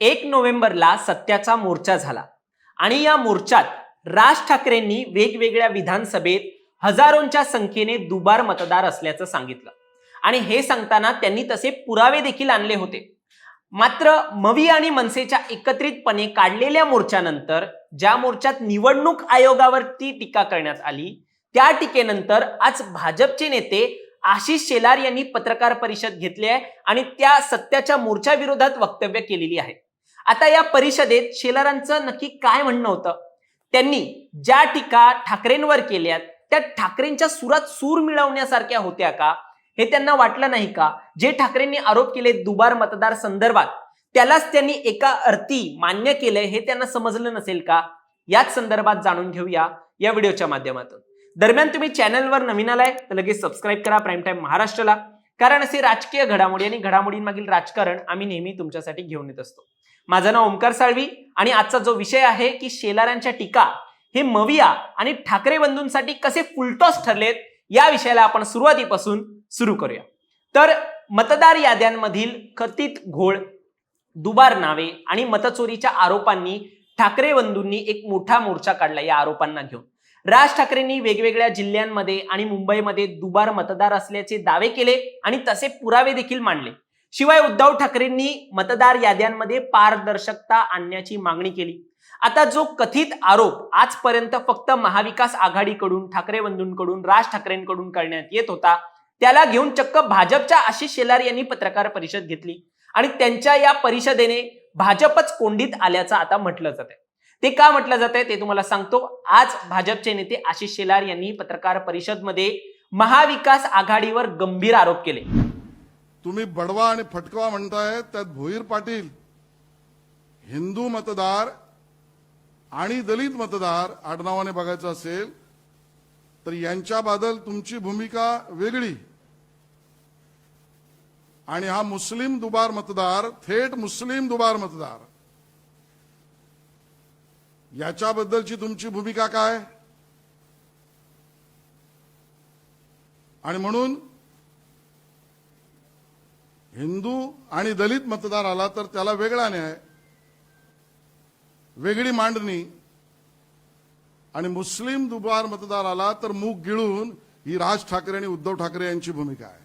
एक नोव्हेंबरला सत्याचा मोर्चा झाला. आणि या मोर्चात राज ठाकरेंनी वेगवेगळ्या विधानसभेत हजारोंच्या संख्येने दुबार मतदार असल्याचं सांगितलं. आणि हे सांगताना त्यांनी तसे पुरावे देखील आणले होते. मात्र मवी आणि मनसेच्या एकत्रितपणे काढलेल्या मोर्चानंतर ज्या मोर्चात निवडणूक आयोगावरती टीका करण्यात आली त्या टीकेनंतर आज भाजपचे नेते आशिष शेलार यांनी पत्रकार परिषद घेतली आहे आणि त्या सत्याच्या मोर्चा विरोधात वक्तव्य केलेली आहे. आता या परिषदेत शेलारांचं नक्की काय म्हणणं होतं? त्यांनी ज्या टीका ठाकरेंवर केल्यात त्या ठाकरेंच्या सुरात सूर मिळवण्यासारख्या होत्या का? हे त्यांना वाटलं नाही का? जे ठाकरेंनी आरोप केले दुबार मतदार संदर्भात त्यालाच त्यांनी एका अर्थी मान्य केलंय हे त्यांना समजलं नसेल का? याच संदर्भात जाणून घेऊया या व्हिडिओच्या माध्यमातून. दरम्यान तुम्ही चॅनलवर नवीन आलाय तर लगेच सबस्क्राईब करा प्राईम टाईम महाराष्ट्राला कारण असे राजकीय घडामोडी आणि घडामोडींमागील राजकारण आम्ही नेहमी तुमच्यासाठी घेऊन येत असतो. माझं नाव ओमकार साळवी आणि आजचा जो विषय आहे की शेलारांच्या टीका हे मविया आणि ठाकरे बंधूंसाठी कसे फुलटॉस ठरलेत या विषयाला आपण सुरुवातीपासून सुरू करूया. तर मतदार याद्यांमधील कथित घोळ दुबार नावे आणि मतचोरीच्या आरोपांनी ठाकरे बंधूंनी एक मोठा मोर्चा काढला या आरोपांना घेऊन. राज ठाकरेंनी वेगवेगळ्या जिल्ह्यांमध्ये आणि मुंबईमध्ये दुबार मतदार असल्याचे दावे केले आणि तसे पुरावे देखील मांडले. शिवाय उद्धव ठाकरेंनी मतदार याद्यांमध्ये पारदर्शकता आणण्याची मागणी केली. आता जो कथित आरोप आजपर्यंत फक्त महाविकास आघाडीकडून ठाकरे बंधूंकडून राज ठाकरेंकडून करण्यात येत होता त्याला घेऊन चक्क भाजपच्या आशिष शेलार यांनी पत्रकार परिषद घेतली आणि त्यांच्या या परिषदेने भाजपच कोंडीत आल्याचं आता म्हटलं जात आहे. ते का म्हटलं जात आहे ते तुम्हाला सांगतो. आज भाजपचे नेते आशिष शेलार यांनी पत्रकार परिषदमध्ये महाविकास आघाडीवर गंभीर आरोप केले. तुम्ही बडवा आणि फटकवा म्हणताय त्यात भोईर पाटील हिंदू मतदार आणि दलित मतदार आडनावाने बघायचं असेल तर यांच्याबद्दल तुमची भूमिका वेगळी. आणि हा मुस्लिम दुबार मतदार थेट मुस्लिम दुबार मतदार याच्याबद्दलची तुमची भूमिका काय? आणि म्हणून हिंदू आणि दलित मतदार आला तर त्याला वेगळा न्याय वेगळी मांडणी. आणि मुस्लिम दुबार मतदार आला तर मूग गिळून ही राज ठाकरे आणि उद्धव ठाकरे यांची भूमिका आहे.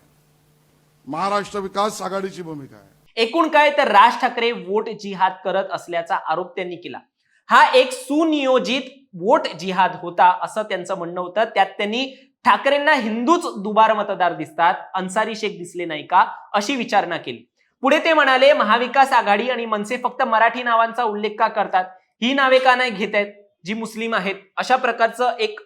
महाराष्ट्र विकास आघाडीची भूमिका आहे. एकूण काय तर राज ठाकरे वोट जिहाद करत असल्याचा आरोप त्यांनी केला. हा एक सुनियोजित वोट जिहाद होता असं त्यांचं म्हणणं होतं. त्यात त्यांनी ठाकरेंना हिंदूच दुबार मतदार दिसतात. अन्सारी शेख दिसले नाही का? अशी विचारणा केली. पुढे ते म्हणाले महाविकास आघाडी आणि मनसे फक्त मराठी नावांचा उल्लेख का करतात? ही नावे का नाही घेत आहेत? जी मुस्लिम आहेत. अशा प्रकारचं एक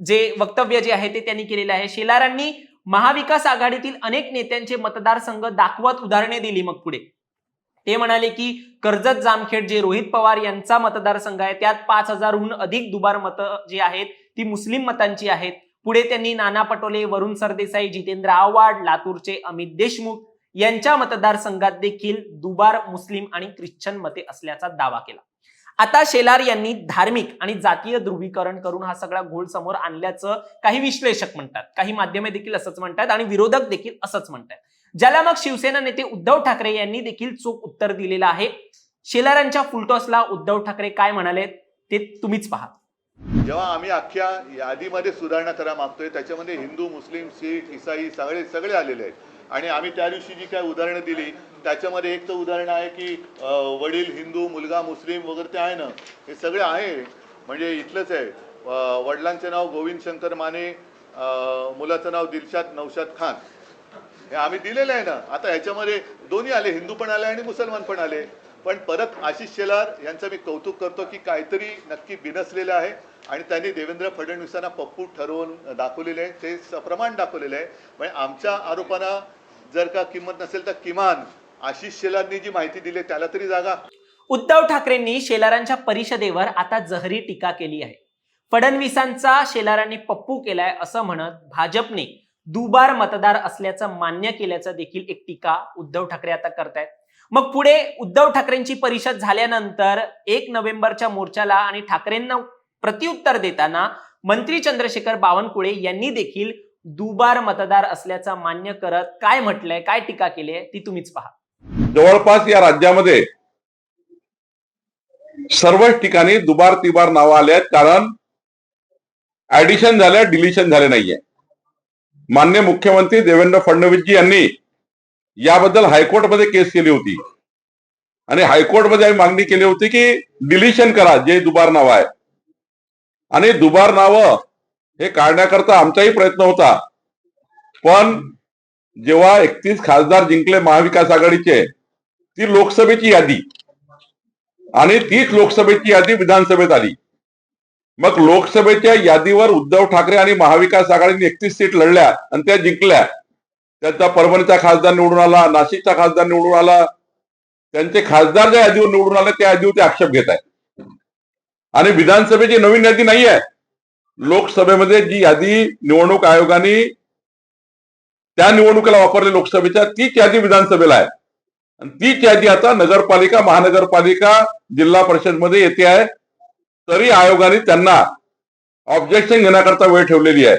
जे वक्तव्य जे आहे ते त्यांनी केलेलं आहे. शेलारांनी महाविकास आघाडीतील अनेक नेत्यांचे मतदारसंघ दाखवत उदाहरणे दिली मग पुढे. ते म्हणाले की कर्जत जामखेड जे रोहित पवार यांचा मतदारसंघ आहे त्यात पाच हजारहून अधिक दुबार मतं जी आहेत ती मुस्लिम मतांची आहेत. पुढे त्यांनी नाना पटोले वरुण सरदेसाई जितेंद्र आव्हाड लातूरचे अमित देशमुख यांच्या मतदारसंघात देखील दुबार मुस्लिम आणि ख्रिश्चन मते असल्याचा दावा केला. आता शेलार यांनी धार्मिक आणि जातीय ध्रुवीकरण करून हा सगळा घोळ समोर आणल्याचं काही विश्लेषक म्हणतात काही माध्यमे देखील असंच म्हणतात आणि विरोधक देखील असंच म्हणतात. ज्याला मग शिवसेना नेते उद्धव ठाकरे यांनी देखील चोख उत्तर दिलेलं आहे. शेलारांच्या फुलटॉसला उद्धव ठाकरे काय म्हणाले ते तुम्हीच पहा. जेव्हा आम्ही अख्ख्या यादीमध्ये सुधारणा करा मागतोय त्याच्यामध्ये हिंदू मुस्लिम शीख इसाई सगळे सगळे आलेले आहेत. आणि आम्ही त्या दिवशी जी काय उदाहरणं दिली त्याच्यामध्ये एक तर उदाहरण आहे की वडील हिंदू मुलगा मुस्लिम वगैरे ते आहे ना हे सगळे आहे. म्हणजे इथलंच आहे. वडिलांचं नाव गोविंद शंकर माने मुलाचं नाव दिलशाद नौशाद खान. हे आम्ही दिलेलं आहे ना. आता ह्याच्यामध्ये दोन्ही आले हिंदू पण आले आणि मुसलमान पण आले. पण परत आशिष शेलार यांचं मी कौतुक करतो की काहीतरी नक्की बिनसलेलं आहे आणि त्यांनी देवेंद्र फडणवीसांना पप्पू ठरवून दाखवलेले आहे. ते सप्रमाण दाखवलेलं आहे. म्हणजे आमच्या आरोपांना जर का किंमत नसेल तर किमान आशिष शेलारनी जी माहिती दिली त्याला तरी जागा. उद्धव ठाकरेंनी शेलारांच्या परिषदेवर आता जहरी टीका केली आहे. फडणवीसांचा शेलारांनी पप्पू केलाय असं म्हणत भाजपने दुबार मतदार असल्याचं मान्य केल्याचं देखील एक टीका उद्धव ठाकरे आता करतायत. मग पुढे उद्धव ठाकरेंची परिषद झाल्यानंतर एक नोव्हेंबरच्या मोर्चाला आणि ठाकरेंना प्रत्युत्तर देताना मंत्री चंद्रशेखर बावनकुळे यांनी देखील दुबार मतदार असल्याचं मान्य करत काय म्हटलंय काय टीका केली आहे ती तुम्हीच पहा. जवळपास या राज्यामध्ये सर्वच ठिकाणी दुबार तिबार नावं आले आहेत कारण ऍडिशन झाल्या डिलिशन झाले नाहीये. मान्य मुख्यमंत्री देवेंद्र फडणवीसजी यांनी याबद्दल हायकोर्टमध्ये केस केली होती. आणि हायकोर्टमध्ये आम्ही मागणी केली होती की डिलिशन करा जे दुबार नाव आहे. आणि दुबार नावं हे काढण्याकरता आमचाही प्रयत्न होता. पण जेव्हा एकतीस खासदार जिंकले महाविकास आघाडीचे ती लोकसभेची यादी. आणि तीच लोकसभेची यादी विधानसभेत आली. मग लोकसभेच्या यादीवर उद्धव ठाकरे आणि महाविकास आघाडीने एकतीस सीट लढल्या आणि त्या जिंकल्या. त्यांचा परभणीचा खासदार निवडून आला नाशिकचा खासदार निवडून आला. त्यांचे खासदार ज्या यादीवर निवडून आले त्या यादीवर ते आक्षेप घेत आहेत. आणि विधानसभेची नवीन यादी नाही आहे लोकसभेमध्ये जी यादी निवडणूक आयोगाने त्या निवडणुकीला वापरली लोकसभेच्या तीच यादी विधानसभेला आहे. आणि तीच यादी आता नगरपालिका महानगरपालिका जिल्हा परिषदमध्ये येते आहे. तरी आयोगाने त्यांना ऑब्जेक्शन घेण्याकरता वेळ ठेवलेली आहे.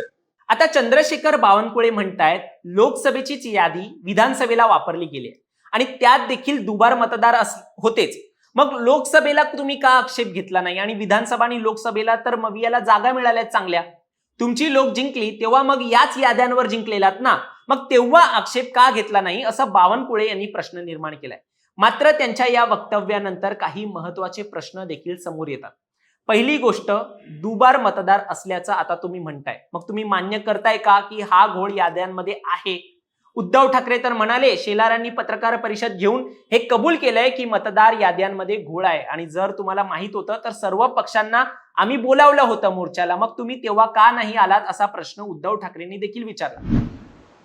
आता चंद्रशेखर बावनकुळे म्हणतायत लोकसभेचीच यादी विधानसभेला वापरली गेली. आहे. आणि त्यात देखील दुबार मतदार अस- होतेच. मग लोकसभेला तुम्ही का आक्षेप घेतला नाही? आणि विधानसभा आणि लोकसभेला तर मग याला जागा मिळाल्या चांगल्या. तुमची लोक जिंकली तेव्हा मग याच याद्यांवर जिंकलेलात ना? मग तेव्हा आक्षेप का घेतला नाही? असं बावनकुळे यांनी प्रश्न निर्माण केलाय. मात्र त्यांच्या या वक्तव्यानंतर काही महत्त्वाचे प्रश्न देखील समोर येतात. पहिली गोष्ट दुबार मतदार असल्याचं आता तुम्ही म्हणताय. मग तुम्ही मान्य करताय का की हा घोळ याद्यांमध्ये आहे? उद्धव ठाकरे तर म्हणाले शेलारांनी पत्रकार परिषद घेऊन हे कबूल केलंय की मतदार याद्यांमध्ये घोळ आहे. आणि जर तुम्हाला माहीत होतं तर सर्व पक्षांना आम्ही बोलावलं होतं मोर्चाला. मग तुम्ही तेव्हा का नाही आलात असा प्रश्न उद्धव ठाकरेंनी देखील विचारला.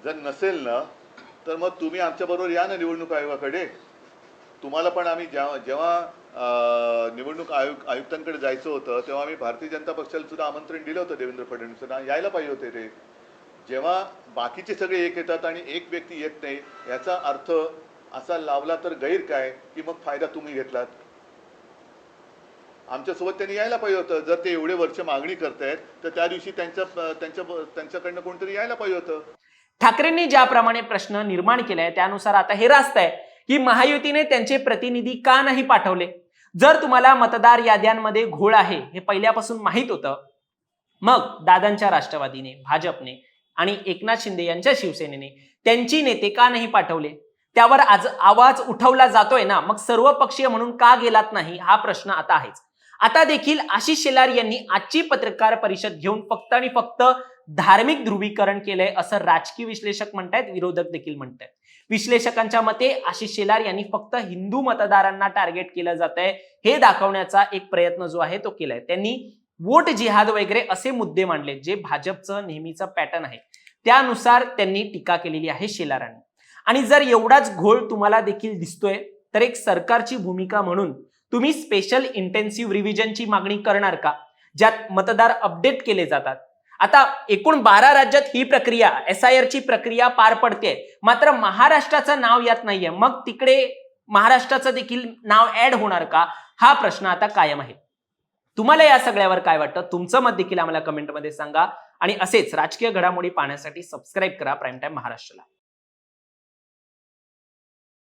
जर नसेल ना तर मग तुम्ही आमच्याबरोबर या ना निवडणूक आयोगाकडे. तुम्हाला पण आम्ही जेव्हा जेव्हा निवडणूक आयुक्त आयुक्तांकडे जायचं होतं तेव्हा आम्ही भारतीय जनता पक्षाला सुद्धा आमंत्रण दिलं होतं देवेंद्र फडणवीसांना. यायला पाहिजे होते ते. जेव्हा बाकीचे सगळे एक येतात आणि एक व्यक्ती येत नाही याचा अर्थ असा लावला तर गैर काय की मग फायदा तुम्ही घेतलात? आमच्यासोबत त्यांनी यायला पाहिजे होतं. जर ते एवढे वर्ष मागणी करतायत तर त्या दिवशी त्यांच्या त्यांच्या त्यांच्याकडनं कोणतरी यायला पाहिजे होतं. ठाकरेंनी ज्याप्रमाणे प्रश्न निर्माण केलाय त्यानुसार आता हे रास्त आहे की महायुतीने त्यांचे प्रतिनिधी का नाही पाठवले? जर तुम्हाला मतदार याद्यांमध्ये घोळ आहे हे पहिल्यापासून माहीत होतं मग दादांच्या राष्ट्रवादीने भाजपने आणि एकनाथ शिंदे यांच्या शिवसेनेने त्यांची नेते का नाही पाठवले? त्यावर आज आवाज उठवला जातोय ना मग सर्व पक्षीय म्हणून का गेलात नाही हा प्रश्न आता आहेच. आता देखील आशिष शेलार यांनी आजची पत्रकार परिषद घेऊन फक्त आणि फक्त धार्मिक ध्रुवीकरण केलंय असं राजकीय विश्लेषक म्हणतायत विरोधक देखील म्हणतायत. विश्लेषकांच्या मते आशिष शेलार यांनी फक्त हिंदू मतदारांना टार्गेट केलं जात आहे हे दाखवण्याचा एक प्रयत्न जो आहे तो केलाय. त्यांनी वोट जिहाद वगैरे असे मुद्दे मांडले जे भाजपचं नेहमीचं पॅटर्न आहे. त्यानुसार त्यांनी टीका केलेली आहे शेलारांनी. आणि जर एवढाच घोळ तुम्हाला देखील दिसतोय तर एक सरकारची भूमिका म्हणून तुम्ही स्पेशल इंटेन्सिव्ह रिव्हिजनची मागणी करणार का? ज्यात मतदार अपडेट केले जातात. आता एकूण बारा राज्यात ही प्रक्रिया एस आय ची प्रक्रिया पार पडते. मात्र महाराष्ट्राचं नाव यात नाहीये. मग तिकडे महाराष्ट्राचं देखील नाव ऍड होणार का? हा प्रश्न आता कायम आहे. तुम्हाला या सगळ्यावर काय वाटतं? तुमचं मत देखील आम्हाला कमेंटमध्ये सांगा. आणि असेच राजकीय घडामोडी पाहण्यासाठी सबस्क्राईब करा. प्राईम टाईम महाराष्ट्राला.